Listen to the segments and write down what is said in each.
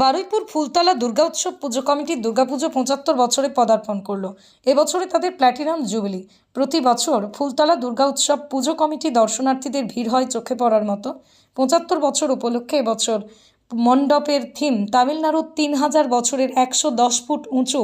বারুইপুর ফুলতলা দুর্গা উৎসব পুজো কমিটির দুর্গাপুজো পঁচাত্তর বছরে পদার্পণ করল। এবছরে তাদের প্ল্যাটিনাম জুবিলি। প্রতি বছর ফুলতলা দুর্গা উৎসব পুজো কমিটি দর্শনার্থীদের ভিড় হয় চোখে পড়ার মতো। পঁচাত্তর বছর উপলক্ষে এবছর মণ্ডপের থিম তামিলনাড়ুর তিন হাজার বছরের একশো দশ ফুট উঁচু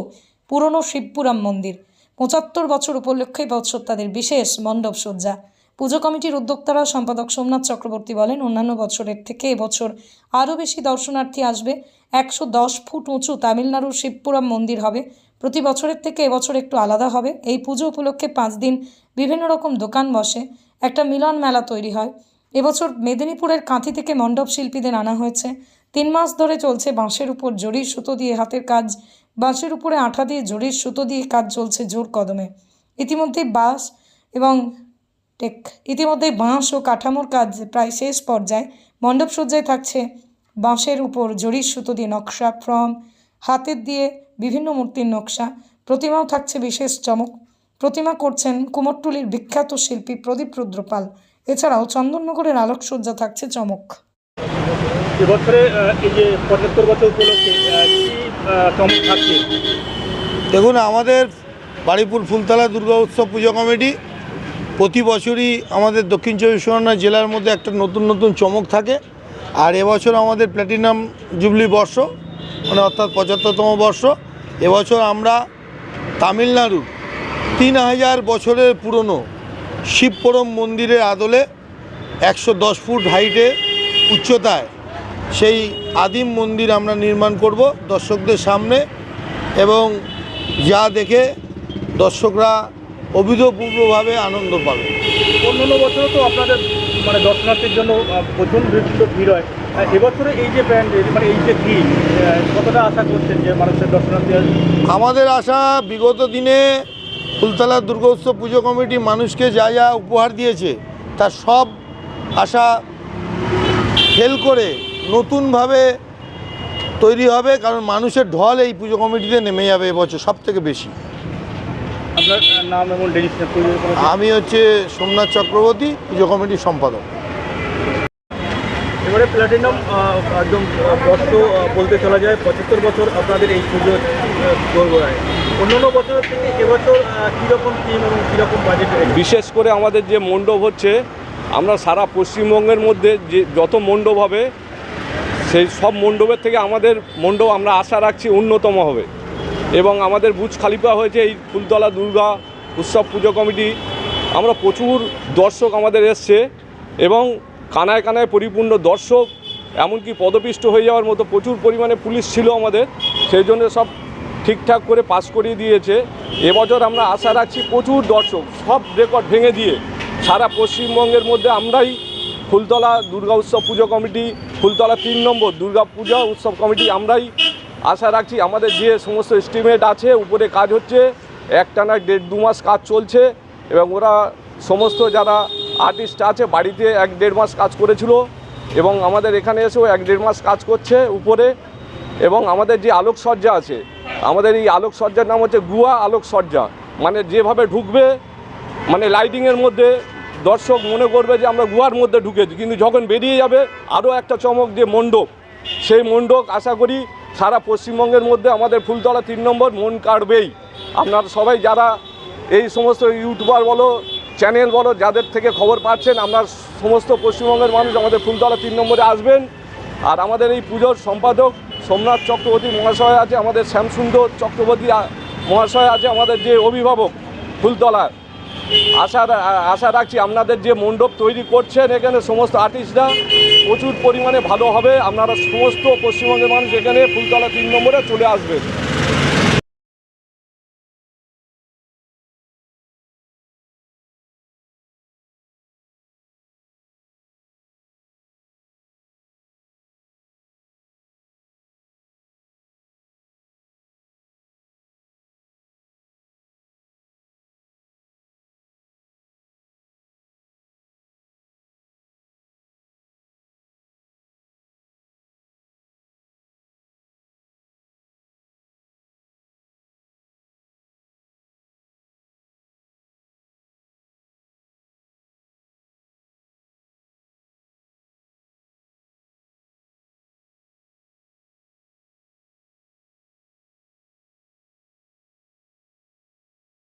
পুরনো শিবপুরাম মন্দির। পঁচাত্তর বছর উপলক্ষে এবছর তাদের বিশেষ মণ্ডপ সজ্জা পুজো কমিটির উদ্যোক্তারা সম্পাদক সোমনাথ চক্রবর্তী বলেন, অন্যান্য বছরের থেকে এবছর আরও বেশি দর্শনার্থী আসবে। একশো দশ ফুট উঁচু তামিলনাড়ুর শিবপুরম মন্দির হবে। প্রতি বছরের থেকে এবছর একটু আলাদা হবে। এই পুজো উপলক্ষে পাঁচ দিন বিভিন্ন রকম দোকান বসে। একটা মিলন মেলা তৈরি হয়। এবছর মেদিনীপুরের কাঁথি থেকে মণ্ডপ শিল্পীদের আনা হয়েছে। তিন মাস ধরে চলছে বাঁশের উপর জরির সুতো দিয়ে হাতের কাজ। বাঁশের উপরে আঠা দিয়ে জরির সুতো দিয়ে কাজ চলছে জোর কদমে। ইতিমধ্যে বাঁশ এবং টেক। ইতিমধ্যে বাঁশ ও কাঠামোর কাজ প্রায় শেষ পর্যায়ে মণ্ডপ সজ্জায় থাকছে বাঁশের উপর জরির সুতো দিয়ে নকশা ফ্রম হাতের দিয়ে বিভিন্ন মূর্তির নকশা প্রতিমাও থাকছে বিশেষ চমক। প্রতিমা করছেন কুমোরটুলির বিখ্যাত শিল্পী প্রদীপ রুদ্রপাল। এছাড়াও চন্দননগরের আলোকসজ্জা থাকছে চমক। এবছরে এই যে পঁচাত্তর বছর উপলক্ষে আহ, কি আহ, চমক থাকছে? দেখুন আমাদের বাড়িপুর ফুলতলা দুর্গা উৎসব পুজো কমিটি প্রতি বছরই আমাদের দক্ষিণ চব্বিশ পরগনা জেলার মধ্যে একটা নতুন নতুন চমক থাকে। আর এবছর আমাদের প্ল্যাটিনাম জুবলি বর্ষ মানে অর্থাৎ পঁচাত্তরতম বর্ষ। এবছর আমরা তামিলনাড়ুর তিন হাজার বছরের পুরনো শিবপুরম মন্দিরের আদলে একশো দশ ফুট হাইটে উচ্চতায় সেই আদিম মন্দির আমরা নির্মাণ করব দর্শকদের সামনে এবং যা দেখে দর্শকরা অভূতপূর্বভাবে আনন্দ পাবে। অন্যান্য বছরও তো আপনাদের মানে দর্শনার্থীর জন্য প্রচুর ভিড় ভিড় হয়। এবছরে এই যে ব্যান্ড মানে এই যে থিম কতটা আশা করছেন যে মানুষের দর্শনার্থী? আমাদের আশা বিগত দিনে ফুলতলা দুর্গোৎসব পুজো কমিটি মানুষকে যা যা উপহার দিয়েছে তার সব আশা ফেল করে নতুনভাবে তৈরি হবে কারণ মানুষের ঢল এই পুজো কমিটিতে নেমে যাবে এবছর সব থেকে বেশি। আপনার নাম এবং রেজিস্ট্রেশন আমি হচ্ছে সোমনাথ চক্রবর্তী পুজো কমিটির সম্পাদক। এবারে প্ল্যাটিনাম একদম বর্ষ বলতে চলা যায় পঁচাত্তর বছর আপনাদের এই পুজো দোরগোড়ায় অন্যান্য বছরের থেকে এবছর কীরকম থিম এবং কীরকম বাজেট বিশেষ করে আমাদের যে মণ্ডপ হচ্ছে আমরা সারা পশ্চিমবঙ্গের মধ্যে যে যত মণ্ডপ হবে সেই সব মণ্ডপের থেকে আমাদের মণ্ডপ আমরা আশা রাখছি অন্যতম হবে। এবং আমাদের বুজ খালিফা হয়েছে এই ফুলতলা দুর্গা উৎসব পুজো কমিটি। আমরা প্রচুর দর্শক আমাদের এসছে এবং কানায় কানায় পরিপূর্ণ দর্শক, এমনকি পদপিষ্ট হয়ে যাওয়ার মতো প্রচুর পরিমাণে পুলিশ ছিল আমাদের। সেই জন্য সব ঠিকঠাক করে পাস করিয়ে দিয়েছে। এবছর আমরা আশা রাখছি প্রচুর দর্শক, সব রেকর্ড ভেঙে দিয়ে সারা পশ্চিমবঙ্গের মধ্যে আমরাই ফুলতলা দুর্গা উৎসব পুজো কমিটি, ফুলতলা তিন নম্বর দুর্গা পূজা উৎসব কমিটি, আমরাই আশা রাখছি আমাদের যে সমস্ত এস্টিমেট আছে, উপরে কাজ হচ্ছে, একটানা দেড় দু মাস কাজ চলছে, এবং ওরা সমস্ত যারা আর্টিস্ট আছে, বাড়িতে এক দেড় মাস কাজ করেছিল, এবং আমাদের এখানে এসেও এক দেড় মাস কাজ করছে উপরে, এবং আমাদের যে আলোকসজ্জা আছে, আমাদের এই আলোকসজ্জার নাম হচ্ছে গুয়া আলোকসজ্জা মানে যেভাবে ঢুকবে মানে লাইটিংয়ের মধ্যে দর্শক মনে করবে যে আমরা গুহার মধ্যে ঢুকেছি, কিন্তু যখন বেরিয়ে যাবে, আরও একটা চমক যে মণ্ডপ, সেই মণ্ডপ আশা করি সারা পশ্চিমবঙ্গের মধ্যে আমাদের ফুলতলা তিন নম্বর, মন কাটবেই আপনারা সবাই যারা এই সমস্ত ইউটিউবার বলো, চ্যানেল বলো, যাদের থেকে খবর পাচ্ছেন আপনার সমস্ত পশ্চিমবঙ্গের মানুষ আমাদের ফুলতলা তিন নম্বরে আসবেন। আর আমাদের এই পুজোর সম্পাদক সোমনাথ চক্রবর্তী মহাশয় আছে, আমাদের শ্যামসুন্দর চক্রবর্তী মহাশয় আছে, আমাদের যে অভিভাবক ফুলতলার আশা আশা রাখছি আপনাদের যে মণ্ডপ তৈরি করছেন এখানে সমস্ত আর্টিস্টরা প্রচুর পরিমাণে ভালো হবে। আপনারা সমস্ত পশ্চিমবঙ্গের মানুষ এখানে ফুলতলা তিন নম্বরে চলে আসবেন।